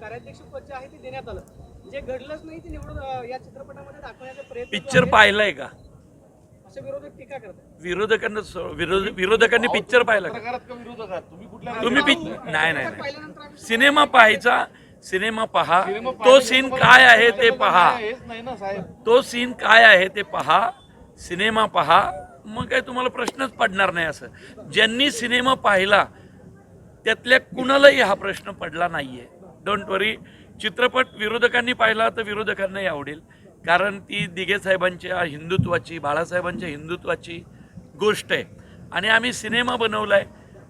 कार्याध्यक्ष पद जे आहे ते देण्यात आलं. जे घडलंच नाही ते निवडून या चित्रपटामध्ये दाखवण्याचा प्रयत्न पिक्चर पाहिलाय का? असे विरोधक टीका करतात. विरोधकांना सो- विरोध विरोधकांनी पिक्चर पाहिला का? पत्रकारात का विरोधक आहात. तुम्ही कुठल्या तुम्ही पिक राज्यात नाही नाही नाही. पाहिल्यानंतर आम्ही सिनेमा पाहायचा सिनेमा पहा. सिनेमा तो सीन तुम्हाला काय आहे ते पहा. न्याय हेच नाही ना साहेब. तो सीन काय आहे ते पहा. सिनेमा पहा. मग काय तुम्हाला प्रश्नच पडणार नाही असं. ज्यांनी सिनेमा पाहिला त्यातल्या कुणालाही हा प्रश्न पडला नाहीये. डोंट वरी चित्रपट विरोधकांनी पाहिला तर विरोधकांनाही आवडेल. कारण ती दिघे साहेबांच्या हिंदुत्वाची बाळासाहेबांच्या हिंदुत्वाची गोष्ट आहे. आणि आम्ही सिनेमा बनवला आहे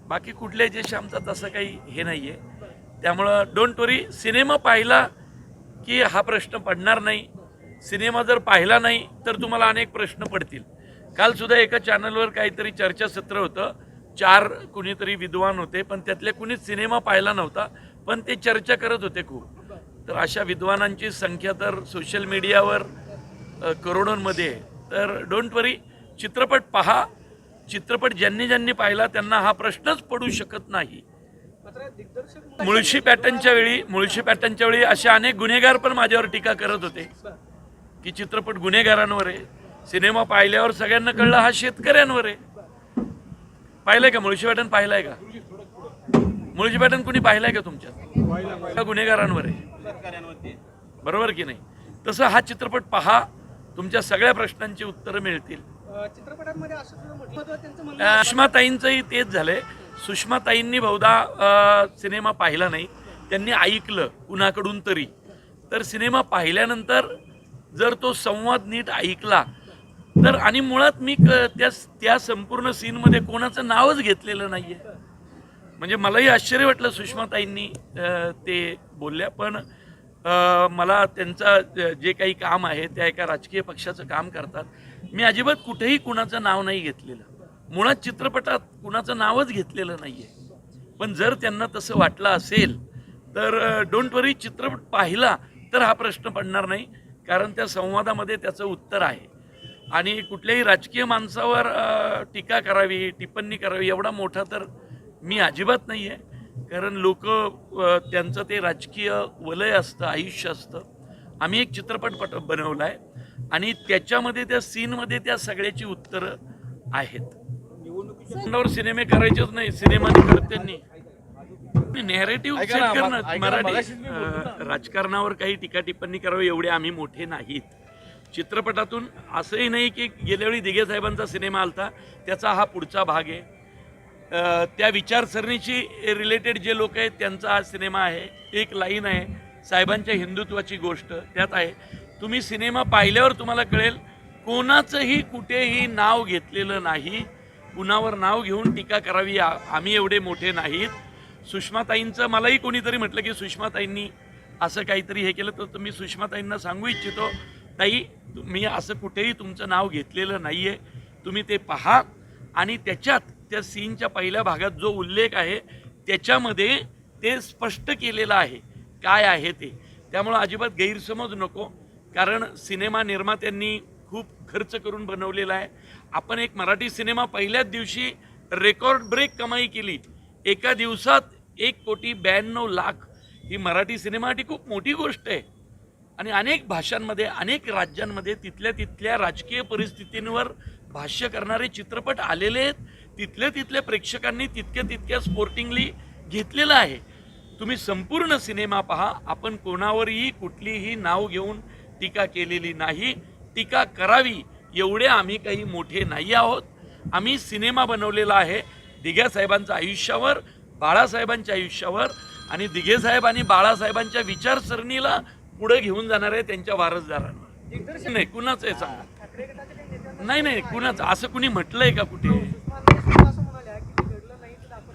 बाकी कुठल्याही देश आमचा तसं काही हे नाही आहे त्यामुळं डोंट वरी सिनेमा पाहिला की हा प्रश्न पडणार नाही. सिनेमा जर पाहिला नाही तर तुम्हाला अनेक प्रश्न पडतील. कालसुद्धा एका चॅनलवर काहीतरी चर्चासत्र होतं. चार कुणीतरी विद्वान होते पण त्यातले कुणीच सिनेमा पाहिला नव्हता. पण ते चर्चा करत होते खूप. तर अशा विद्वानांची संख्या तर सोशल मीडियावर करोडोंमध्ये तर डोंट वरी चित्रपट पहा. चित्रपट ज्यांनी ज्यांनी पाहिला त्यांना हा प्रश्नच पडू शकत नाही. मुळशी पॅटर्नच्या वेळी मुळशी पॅटर्नच्या वेळी असे अनेक गुन्हेगार पण माझ्यावर टीका करत होते. की चित्रपट गुन्हेगारांवर आहे. सिनेमा पाहिल्यावर सगळ्यांना कळलं हा शेतकऱ्यांवर आहे. पाहिलंय का? मुळशी पॅटर्न पाहिलाय का? मुळशी पॅटर्न कुणी पाहिलाय का तुमच्यात का गुन्हेगारांवर आहे बरोबर की नाही? तसं हा चित्रपट पहा तुमच्या सगळ्या प्रश्नांची उत्तरं मिळतील. सुषमाताईंचंही तेच झालंय. सुषमाताईंनी बहुधा सिनेमा पाहिला नाही. त्यांनी ऐकलं कुणाकडून तरी. तर सिनेमा पाहिल्यानंतर जर तो संवाद नीट ऐकला तर आणि मुळात मी त्या त्या संपूर्ण सीनमध्ये कोणाचं नावच घेतलेलं नाहीये. म्हणजे मलाही आश्चर्य वाटलं सुषमाताईंनी ते बोलल्या. पण मला त्यांचा जे काही काम आहे त्या एका राजकीय पक्षाचं काम करतात. मी अजिबात कुठेही कुणाचं नाव नाही घेतलेलं. मुळात चित्रपटात कुणाचं नावच घेतलेलं नाही आहे पण जर त्यांना तसं वाटलं असेल तर डोंट वरी चित्रपट पाहिला तर हा प्रश्न पडणार नाही. कारण त्या संवादामध्ये त्याचं उत्तर आहे. आणि कुठल्याही राजकीय माणसावर टीका करावी टिप्पणी करावी एवढा मोठा तर मी अजिबात नाही आहे कारण लोक त्यांचं ते राजकीय वलय असतं आयुष्य असतं. आम्ही एक चित्रपट पट बनवला आहे आणि त्याच्यामध्ये त्या सीनमध्ये त्या सगळ्याची उत्तरं आहेत. तोंडावर सिनेमे करायचेच नाही सिनेमा करत्यांनी नेरेटिव्ह सेट करणं मराठी राजकारणावर काही टीका टिप्पणी करावी एवढे आम्ही मोठे नाहीत. चित्रपटातून असंही नाही की गेल्या वेळी दिघे साहेबांचा सिनेमा आलता त्याचा हा पुढचा भाग आहे. त्या विचारसरणीशी रिलेटेड जे लोक आहेत त्यांचा हा सिनेमा आहे. एक लाईन आहे साहेबांच्या हिंदुत्वाची गोष्ट त्यात आहे. तुम्ही सिनेमा पाहिल्यावर तुम्हाला कळेल कोणाचंही कुठेही नाव घेतलेलं नाही. कुणावर नाव घेऊन टीका करावी आम्ही एवढे मोठे नाहीत. सुषमाताईंचं मलाही कोणीतरी म्हटलं की सुषमाताईंनी असं काहीतरी हे केलं तर मी सुषमाताईंना सांगू इच्छितो ताई मी असं कुठेही तुमचं नाव घेतलेलं नाही आहे तुम्ही ते पहा. आणि त्याच्यात त्या सीनच्या पहिल्या भागात जो उल्लेख आहे त्याच्यामध्ये ते स्पष्ट केलेलं आहे. काय आहे ते? त्यामुळं अजिबात गैरसमज नको. कारण सिनेमा निर्मात्यांनी खूप खर्च करून बनवलेला आहे. आपण एक मराठी सिनेमा पहिल्याच दिवशी रेकॉर्ड ब्रेक कमाई केली. एका दिवसात एक कोटी ब्याण्णव लाख. ही मराठी सिनेमासाठी खूप मोठी गोष्ट आहे. आणि अनेक भाषांमध्ये अनेक राज्यांमध्ये तिथल्या तिथल्या राजकीय परिस्थितींवर भाष्य करणारे चित्रपट आलेले आहेत. तिथल्या तिथल्या प्रेक्षकांनी तितक्या तितक्या स्पोर्टिंगली घेतलेलं आहे. तुम्ही संपूर्ण सिनेमा पहा. आपण कोणावरही कुठलीही नाव घेऊन टीका केलेली नाही. टीका करावी एवढे आम्ही काही मोठे नाही आहोत. आम्ही सिनेमा बनवलेला आहे दिघ्या साहेबांच्या आयुष्यावर बाळासाहेबांच्या आयुष्यावर आणि दिघे साहेब आणि बाळासाहेबांच्या विचारसरणीला पुढे घेऊन जाणार आहे त्यांच्या वारसदारांना नाही कुणाचं आहे सांगा. नाही नाही कुणाचं असं कुणी म्हटलंय का कुठे? नाही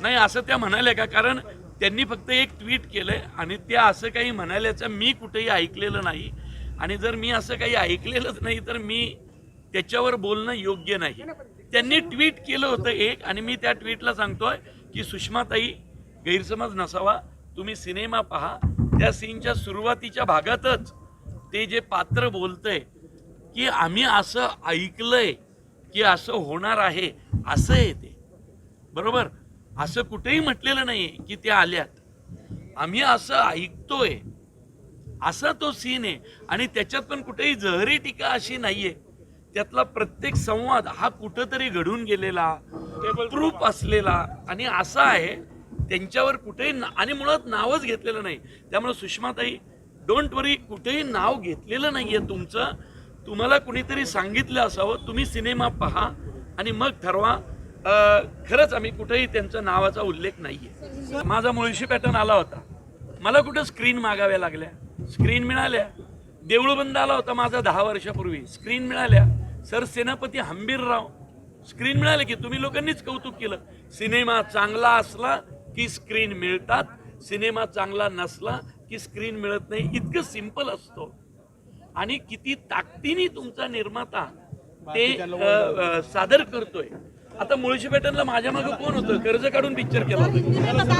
नाही असं त्या म्हणाल्या का? कारण त्यांनी फक्त एक ट्विट केलंय आणि त्या असं काही म्हणाल्याचं मी कुठेही ऐकलेलं नाही. आणि जर मी असं काही ऐकलेलंच नाही तर मी त्याच्यावर बोलणं योग्य नाही. त्यांनी ट्विट केलं होतं एक आणि मी त्या ट्विटला सांगतोय की सुषमाताई गैरसमज नसावा. तुम्ही सिनेमा पहा. त्या सीनच्या सुरुवातीच्या भागातच ते जे पात्र बोलतंय की आम्ही असं ऐकलंय की असं होणार आहे असं आहे ते. बरोबर? असं कुठेही म्हटलेलं नाही की त्या आल्यात. आम्ही असं ऐकतोय. असा तो सीन आहे. आणि त्याच्यात पण कुठेही जहरी टीका अशी नाहीये. त्यातला प्रत्येक संवाद हा कुठंतरी घडून गेलेला प्रूफ असलेला आणि असा आहे त्यांच्यावर कुठेही आणि मुळात नावच घेतलेलं नाही. त्यामुळे सुषमाताई डोंट वरी कुठेही नाव घेतलेलं नाहीये तुमचं. तुम्हाला कुणीतरी सांगितलं असावं तुम्ही सिनेमा पहा आणि मग ठरवा. खरंच आम्ही कुठेही त्यांच्या नावाचा उल्लेख नाहीये. माझा मुळशी पॅटर्न आला होता. मला कुठं स्क्रीन मागाव्या लागल्या? स्क्रीन मिळाल्या. देऊळबंद आला होता माझा दहा वर्षापूर्वी. स्क्रीन मिळाल्या. सर सेनापती हंबीरराव स्क्रीन मिळाले की तुम्ही लोकांनीच कौतुक केलं. सिनेमा चांगला असला की स्क्रीन मिळतात. सिनेमा चांगला नसला की स्क्रीन मिळत नाही. इतकं सिंपल असतो. आणि किती ताकदीने तुमचा निर्माता ते सादर करतोय. आता मुळशी पॅटर्नला माझ्या मागे कोण होतं? कर्ज काढून पिक्चर केला होता.